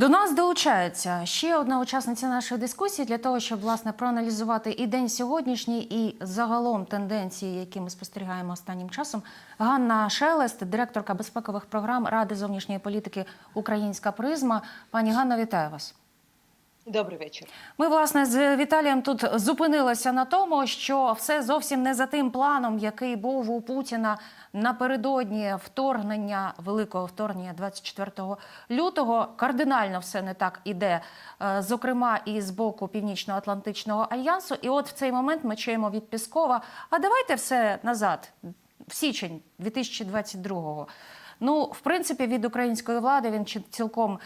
До нас долучається ще одна учасниця нашої дискусії для того, щоб власне проаналізувати і день сьогоднішній, і загалом тенденції, які ми спостерігаємо останнім часом. Ганна Шелест, директорка безпекових програм Ради зовнішньої політики Українська призма. Пані Ганна, вітаю вас. Добрий вечір. Ми, власне, з Віталієм тут зупинилися на тому, що все зовсім не за тим планом, який був у Путіна напередодні вторгнення, великого вторгнення 24 лютого. Кардинально все не так іде, е, зокрема і з боку Північно-Атлантичного альянсу. І от в цей момент ми чуємо від Піскова: а давайте все назад, в січень 2022-го. Ну, в принципі, від української влади він цілком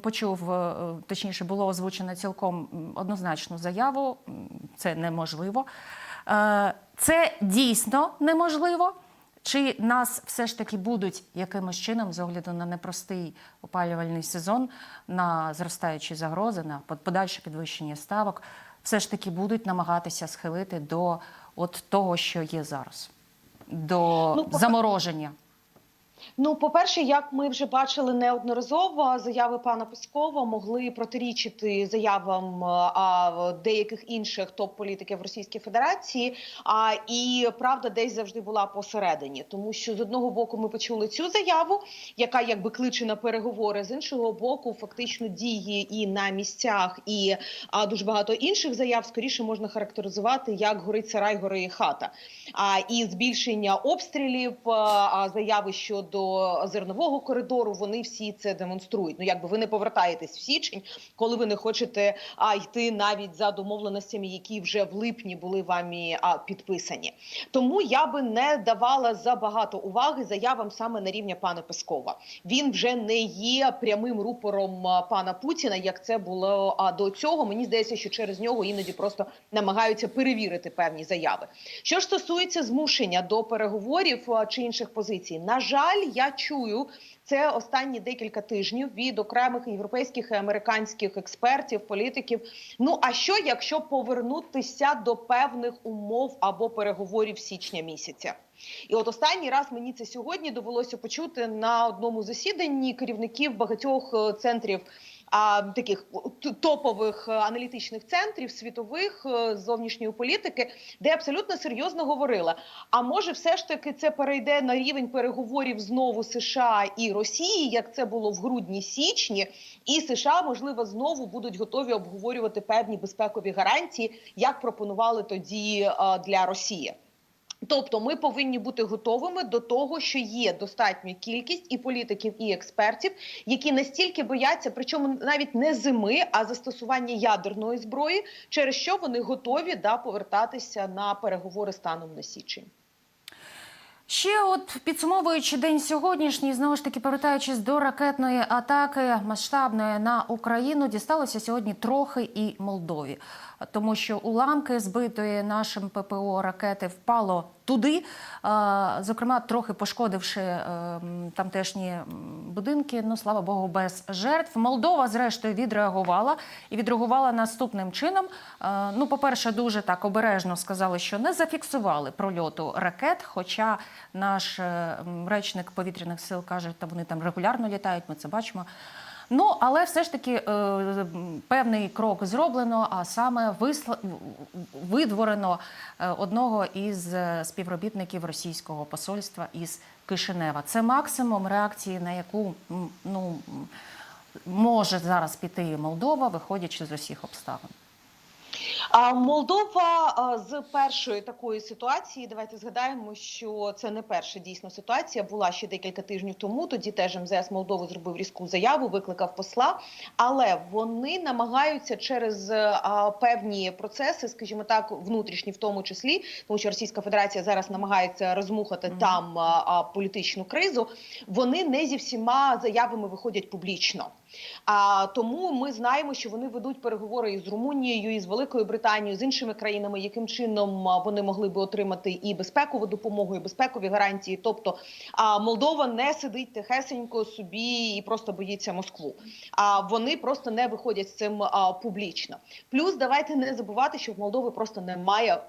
почув, е, точніше, було озвучено цілком однозначну заяву. Це неможливо. Е, Це дійсно неможливо. Чи нас все ж таки будуть якимось чином, з огляду на непростий опалювальний сезон, на зростаючі загрози, на под- подальше підвищення ставок, все ж таки будуть намагатися схилити до от того, що є зараз, до Ну, замороження? Ну, по-перше, як ми вже бачили неодноразово, заяви пана Пескова могли протирічити заявам а, деяких інших топ-політиків Російської Федерації. А і правда десь завжди була посередині, тому що з одного боку ми почули цю заяву, яка якби кличе на переговори, з іншого боку, фактично діє і на місцях, і а, дуже багато інших заяв скоріше можна характеризувати як горить сарай, гори хата. А і збільшення обстрілів, а, а, заяви щодо зернового коридору. Вони всі це демонструють. Ну якби ви не повертаєтесь в січень, коли ви не хочете а, йти навіть за домовленостями, які вже в липні були вамі а, підписані. Тому я би не давала забагато уваги заявам саме на рівня пана Пескова. Він вже не є прямим рупором пана Путіна, як це було а, до цього. Мені здається, що через нього іноді просто намагаються перевірити певні заяви. Що ж стосується змушення до переговорів чи інших позицій, на жаль, я чую. Це останні декілька тижнів від окремих європейських і американських експертів, політиків. Ну а що, якщо повернутися до певних умов або переговорів січня місяця? І от останній раз мені це сьогодні довелося почути на одному засіданні керівників багатьох е, центрів. Таких топових е, аналітичних центрів світових е, зовнішньої політики, де абсолютно серйозно говорила: а може, все ж таки це перейде на рівень переговорів знову США і Росії, як це було в грудні-січні, і США можливо знову будуть готові обговорювати певні безпекові гарантії, як пропонували тоді е, для Росії. Тобто ми повинні бути готовими до того, що є достатня кількість і політиків, і експертів, які настільки бояться, причому навіть не зими, а застосування ядерної зброї, через що вони готові да повертатися на переговори станом на січень. Ще от підсумовуючи день сьогоднішній, знову ж таки повертаючись до ракетної атаки масштабної на Україну, дісталося сьогодні трохи і Молдові, тому що уламки збитої нашим ППО ракети впало туди, зокрема, трохи пошкодивши е, тамтешні будинки. Ну слава Богу, без жертв. Молдова, зрештою, відреагувала і відреагувала наступним чином. Е, Ну, по-перше, дуже так обережно сказали, що не зафіксували прольоту ракет. Хоча наш е, речник повітряних сил каже, та вони там регулярно літають. Ми це бачимо. Ну, але все ж таки е, певний крок зроблено, а саме висла... видворено е, одного із е, співробітників російського посольства із Кишинева. Це максимум реакції, на яку ну, може зараз піти Молдова, виходячи з усіх обставин. Молдова з першої такої ситуації. Давайте згадаємо, що це не перша дійсно ситуація. Була ще декілька тижнів тому. Тоді теж МЗС Молдови зробив різку заяву, викликав посла. Але вони намагаються через а, певні процеси, скажімо так, внутрішні, в тому числі, тому що Російська Федерація зараз намагається розмухати Мгм. там а, а, політичну кризу. Вони не зі всіма заявами виходять публічно. А тому ми знаємо, що вони ведуть переговори із Румунією, із Великою Британією. З іншими країнами, яким чином вони могли би отримати і безпекову допомогу, і безпекові гарантії. Тобто Молдова не сидить тихесенько собі і просто боїться Москву. А вони просто не виходять з цим публічно. Плюс давайте не забувати, що в Молдови просто немає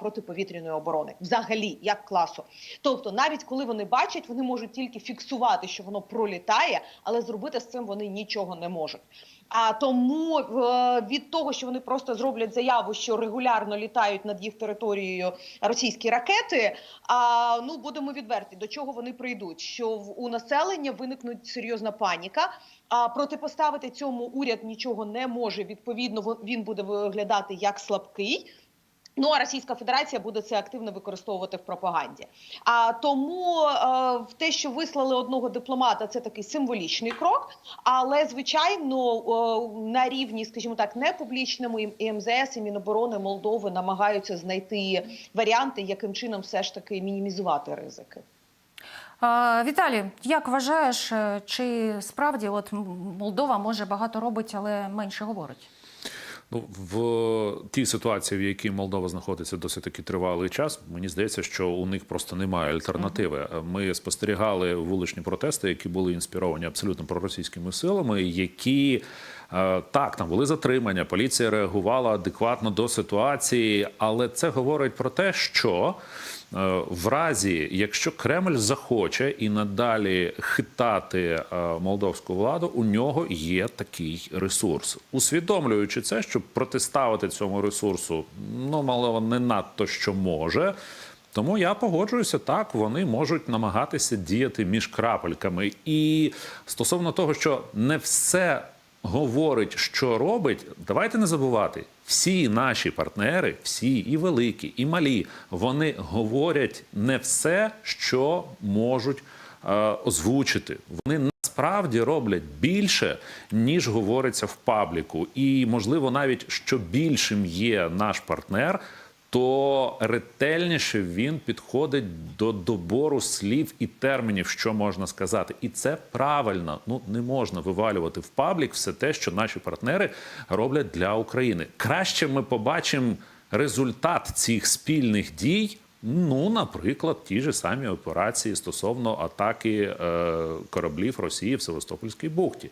протиповітряної оборони, взагалі як класу. Тобто, навіть коли вони бачать, вони можуть тільки фіксувати, що воно пролітає, але зробити з цим вони нічого не можуть. А тому е, від того, що вони просто зроблять заяву, що регулярно літають над їх територією російські ракети. А ну будемо відверті, до чого вони прийдуть? Що у населення виникнуть серйозна паніка. А протипоставити цьому уряд нічого не може. Відповідно, він буде виглядати як слабкий. Ну а Російська Федерація буде це активно використовувати в пропаганді. А тому е, в те, що вислали одного дипломата, це такий символічний крок. Але звичайно, е, на рівні, скажімо так, не публічному і- МЗС і Міноборони Молдови намагаються знайти варіанти, яким чином все ж таки мінімізувати ризики. Віталій, як вважаєш, е, чи справді от Молдова може багато робить, але менше говорить? Ну, в тій ситуації, в якій Молдова знаходиться досить таки тривалий час, мені здається, що у них просто немає альтернативи. Ми спостерігали вуличні протести, які були інспіровані абсолютно проросійськими силами, які е, так там були затримання. Поліція реагувала адекватно до ситуації, але це говорить про те, що в разі, якщо Кремль захоче і надалі хитати е, молдовську владу, у нього є такий ресурс. Усвідомлюючи це, щоб протиставити цьому ресурсу, ну мало не надто що може. Тому я погоджуюся, так вони можуть намагатися діяти між крапельками. І стосовно того, що не все говорить, що робить, давайте не забувати. Всі наші партнери, всі і великі, і малі, вони говорять не все, що можуть е, озвучити. Вони насправді роблять більше, ніж говориться в пабліку. І можливо, навіть що більшим є наш партнер, то ретельніше він підходить до добору слів і термінів, що можна сказати. І це правильно. Ну не можна вивалювати в паблік все те, що наші партнери роблять для України. Краще ми побачимо результат цих спільних дій. Ну, наприклад, ті ж самі операції стосовно атаки е, кораблів Росії в Севастопольській бухті.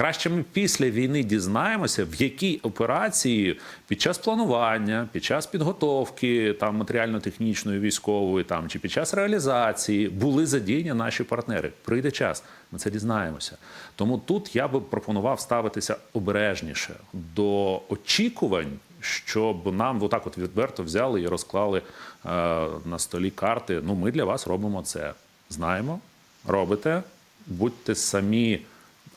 Краще ми після війни дізнаємося, в якій операції під час планування, під час підготовки там матеріально-технічної військової, там чи під час реалізації були задіяні наші партнери. Прийде час, ми це дізнаємося. Тому тут я би пропонував ставитися обережніше до очікувань, щоб нам отак от відверто взяли і розклали е, на столі карти. Ну, ми для вас робимо це. Знаємо, робите, будьте самі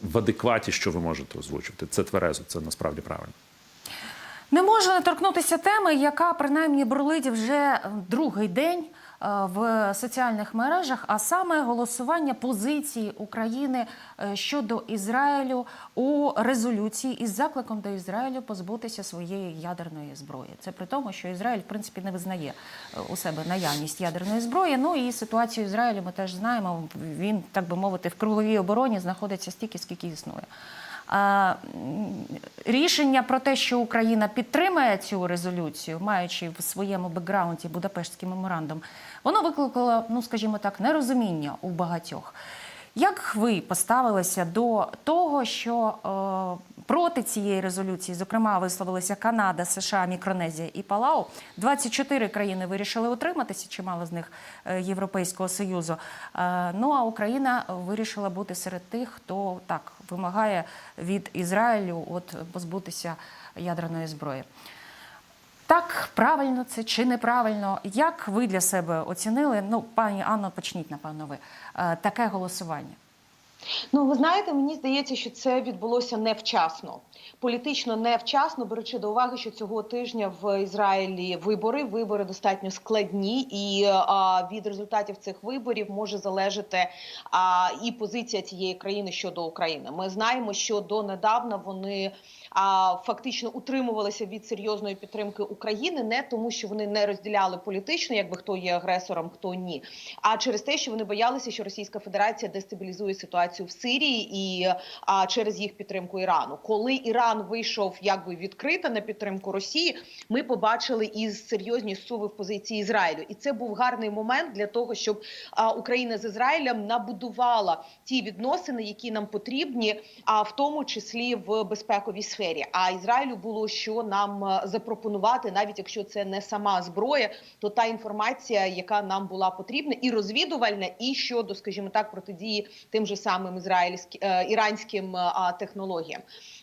в адекваті, що ви можете озвучити. Це тверезо, це насправді правильно. Не можна не торкнутися теми, яка принаймні бурлить вже другий день в соціальних мережах, а саме голосування позиції України е, щодо Ізраїлю у резолюції із закликом до Ізраїлю позбутися своєї ядерної зброї. Це при тому, що Ізраїль в принципі не визнає е, у себе наявність ядерної зброї. Ну і ситуацію Ізраїлю ми теж знаємо. Він так би мовити в круговій обороні знаходиться стільки, скільки існує. Рішення про те, що Україна підтримає цю резолюцію, маючи в своєму бекграунді Будапештський меморандум, воно викликало, ну скажімо так, нерозуміння у багатьох. Як ви поставилися до того, що е, проти цієї резолюції, зокрема, висловилися Канада, США, Мікронезія і Палау? 24 країни вирішили утриматися, чимало з них е, Європейського союзу. Е, ну а Україна вирішила бути серед тих, хто так вимагає від Ізраїлю от позбутися ядерної зброї. Так, правильно це чи неправильно? Як ви для себе оцінили? Ну, пані Анно, почніть, напевно, ви е, таке голосування. Ну, ви знаєте, мені здається, що це відбулося невчасно, політично невчасно, беручи до уваги, що цього тижня в Ізраїлі вибори. Вибори достатньо складні, і а, від результатів цих виборів може залежати а, і позиція цієї країни щодо України. Ми знаємо, що донедавна вони а, фактично утримувалися від серйозної підтримки України, не тому, що вони не розділяли політично, якби хто є агресором, хто ні, а через те, що вони боялися, що Російська Федерація дестабілізує ситуацію в Сирії і а, через їх підтримку Ірану. Коли Іран вийшов якби відкрито на підтримку Росії, ми побачили із серйозні суви в позиції Ізраїлю, і це був гарний момент для того, щоб а, Україна з Ізраїлем набудувала ті відносини, які нам потрібні, а в тому числі в безпековій сфері. А Ізраїлю було що нам е, запропонувати, навіть якщо це не сама зброя, то та інформація, яка нам була потрібна, і розвідувальна, і щодо, скажімо так, протидії тим же самим ізраїльським е, іранським е, технологіям.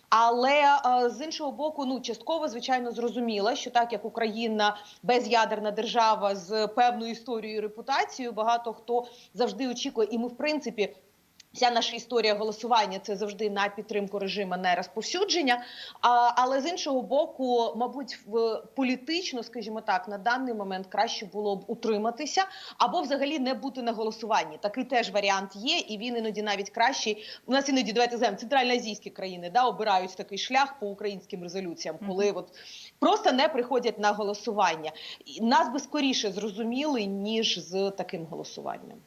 Але з іншого боку, ну частково звичайно зрозуміло, що так як Україна без'ядерна держава з певною історією і репутацією, багато хто завжди очікує, і ми в принципі. Вся наша історія голосування це завжди на підтримку режиму, не розповсюдження. А, але з іншого боку, мабуть, в політично, скажімо так, на даний момент краще було б утриматися або взагалі не бути на голосуванні. Такий теж варіант є, і він іноді навіть кращий. У нас іноді давайте знаємо, центральноазійські країни да обирають такий шлях по українським резолюціям, коли от просто не приходять на голосування. Нас би скоріше зрозуміли ніж з таким голосуванням.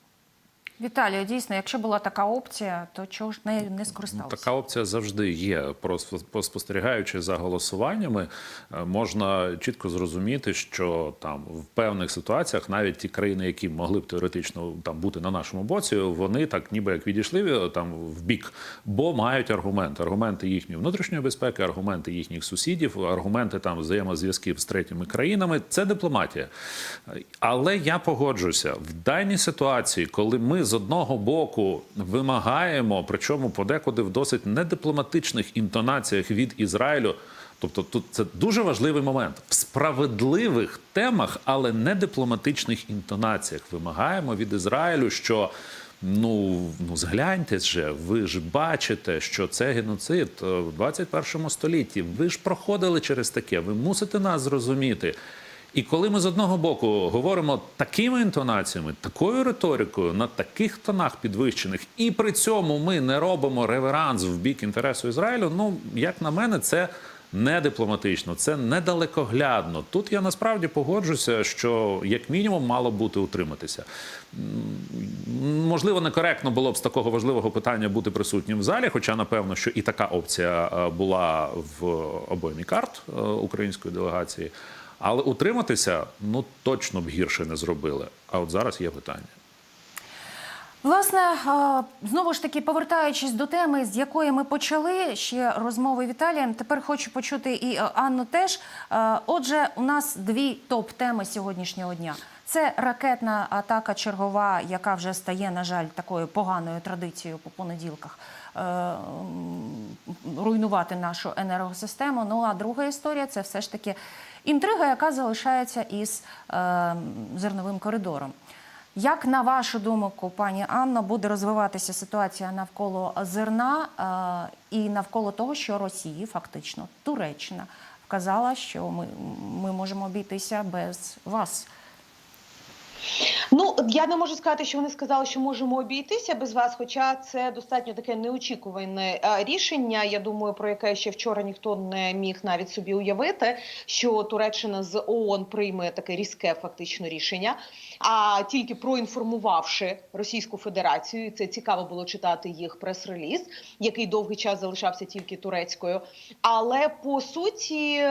Віталію, дійсно, якщо була така опція, то чого ж не, не скористалися? Така опція завжди є. Просто спостерігаючи за голосуваннями, е, можна чітко зрозуміти, що там в певних ситуаціях навіть ті країни, які могли б теоретично там бути на нашому боці, вони так ніби як відійшли е, там в бік, бо мають аргументи. Аргументи їхньої внутрішньої безпеки, аргументи їхніх сусідів, аргументи там взаємозв'язків з третіми країнами. Це дипломатія. Але я погоджуся в даній ситуації, коли ми з одного боку вимагаємо, причому подекуди в досить недипломатичних інтонаціях від Ізраїлю. Тобто тут це дуже важливий момент в справедливих темах, але не дипломатичних інтонаціях. Вимагаємо від Ізраїлю, що ну ну згляньте же, ви ж бачите, що це геноцид в 21 столітті. Ви ж проходили через таке. Ви мусите нас зрозуміти. І коли ми з одного боку говоримо такими інтонаціями, такою риторикою, на таких тонах підвищених, і при цьому ми не робимо реверанс в бік інтересу Ізраїлю, ну як на мене, це не дипломатично, це недалекоглядно. Тут я насправді погоджуся, що як мінімум мало бути утриматися. Можливо, некоректно було б з такого важливого питання бути присутнім в залі, хоча напевно, що і така опція е, була в обоймі карт е, української делегації. Але утриматися ну точно б гірше не зробили. А от зараз є питання. Власне, знову ж таки, повертаючись до теми, з якої ми почали ще розмови Віталієм, тепер хочу почути і Анну теж. Отже, у нас дві топ-теми сьогоднішнього дня. Це ракетна атака чергова, яка вже стає, на жаль, такою поганою традицією по понеділках. е, Руйнувати нашу енергосистему. Ну а друга історія це все ж таки інтрига, яка залишається із е, зерновим коридором. Як на вашу думку, пані Анно, буде розвиватися ситуація навколо зерна е, і навколо того, що Росії, фактично Туреччина, вказала, що ми, ми можемо обійтися без вас? Ну я не можу сказати, що вони сказали, що можемо обійтися без вас. Хоча це достатньо таке неочікуване рішення. Я думаю, про яке ще вчора ніхто не міг навіть собі уявити, що Туреччина з ООН прийме таке різке фактично рішення. А тільки проінформувавши Російську Федерацію, це цікаво було читати їх прес-реліз, який довгий час залишався тільки турецькою. Але по суті,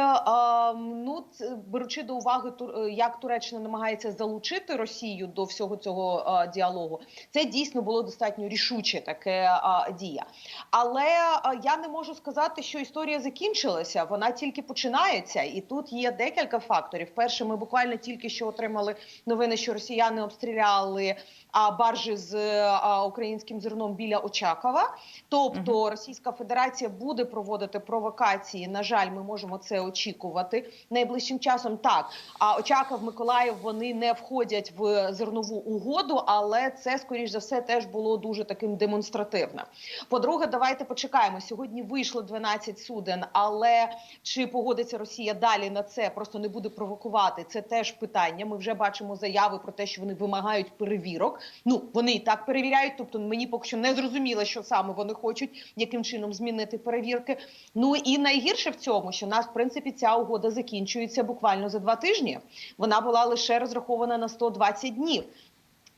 ну беручи до уваги як Туреччина намагається залучити Росію до всього цього е, діалогу, це дійсно було достатньо рішуче таке е, дія. Але е, я не можу сказати, що історія закінчилася. Вона тільки починається, і тут є декілька факторів. Перше, ми буквально тільки що отримали новини, що росіяни обстріляли а, баржі з а, українським зерном біля Очакова. Тобто Російська Федерація буде проводити провокації. На жаль, ми можемо це очікувати найближчим часом. Так, а Очаков, Миколаїв вони не входять в зернову угоду, але це скоріш за все теж було дуже таким демонстративним. По-друге, давайте почекаємо. Сьогодні вийшло 12 суден, але чи погодиться Росія далі на це? Просто не буде провокувати. Це теж питання. Ми вже бачимо заяви про те, що вони вимагають перевірок. Ну вони і так перевіряють. Тобто мені поки що не зрозуміло, що саме вони хочуть, яким чином змінити перевірки. Ну і найгірше в цьому, що нас в принципі ця угода закінчується буквально за два тижні. Вона була лише розрахована на 120 днів.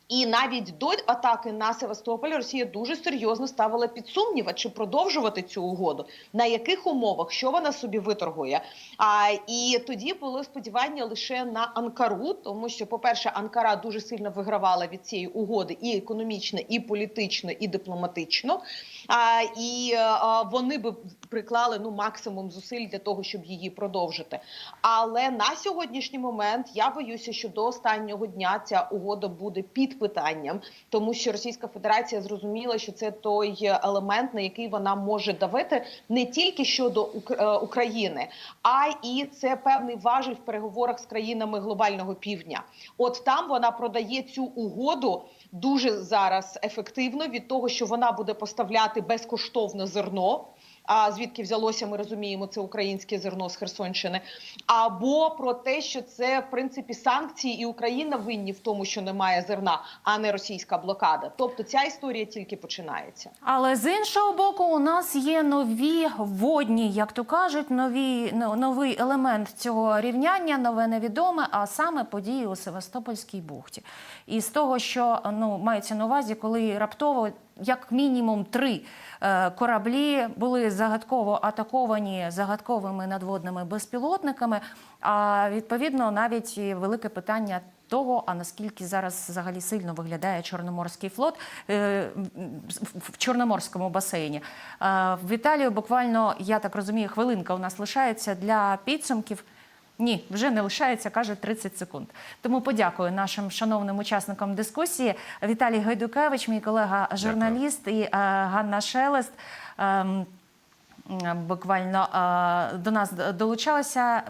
І навіть до атаки на Севастополь Росія дуже серйозно ставила під сумнів, а чи продовжувати цю угоду, на яких умовах, що вона собі виторгує. А і тоді було сподівання лише на Анкару, тому що, по-перше, Анкара дуже сильно вигравала від цієї угоди і економічно, і політично, і дипломатично. А, і а, вони би приклали ну максимум зусиль для того, щоб її продовжити. Але на сьогоднішній момент я боюся, що до останнього дня ця угода буде під питанням, тому що Російська Федерація зрозуміла, що це той елемент, на який вона може давити не тільки щодо е, України, а і це певний важіль в переговорах з країнами глобального півдня. От там вона продає цю угоду дуже зараз ефективно від того, що вона буде поставляти безкоштовно зерно. А звідки взялося, ми розуміємо, це українське зерно з Херсонщини, або про те, що це в принципі санкції, і Україна винні в тому, що немає зерна, а не російська блокада. Тобто ця історія тільки починається. Але з іншого боку, у нас є нові водні, як то кажуть, нові новий елемент цього рівняння, нове невідоме, а саме події у Севастопольській бухті. І з того, що ну мається на увазі, коли раптово. Як мінімум три е, кораблі були загадково атаковані загадковими надводними безпілотниками. А відповідно навіть велике питання того, а наскільки зараз взагалі сильно виглядає Чорноморський флот е, в- в Чорноморському басейні. Е, В Італію буквально, я так розумію, хвилинка у нас лишається для підсумків. Ні, вже не лишається, каже 30 секунд. Тому подякую нашим шановним учасникам дискусії. Віталій Гайдукевич, мій колега журналіст, і е, Ганна Шелест. ем, Буквально до нас долучалася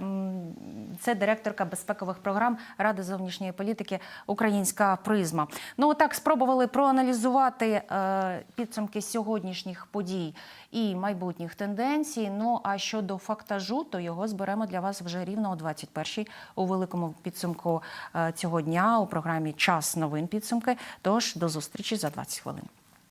це директорка безпекових програм Ради зовнішньої політики Українська призма. Ну отак спробували проаналізувати е, підсумки сьогоднішніх подій і майбутніх тенденцій. Ну а щодо фактажу, то його зберемо для вас вже рівно о 21-й у великому підсумку е, цього дня у програмі Час новин підсумки. Тож до зустрічі за 20 хвилин.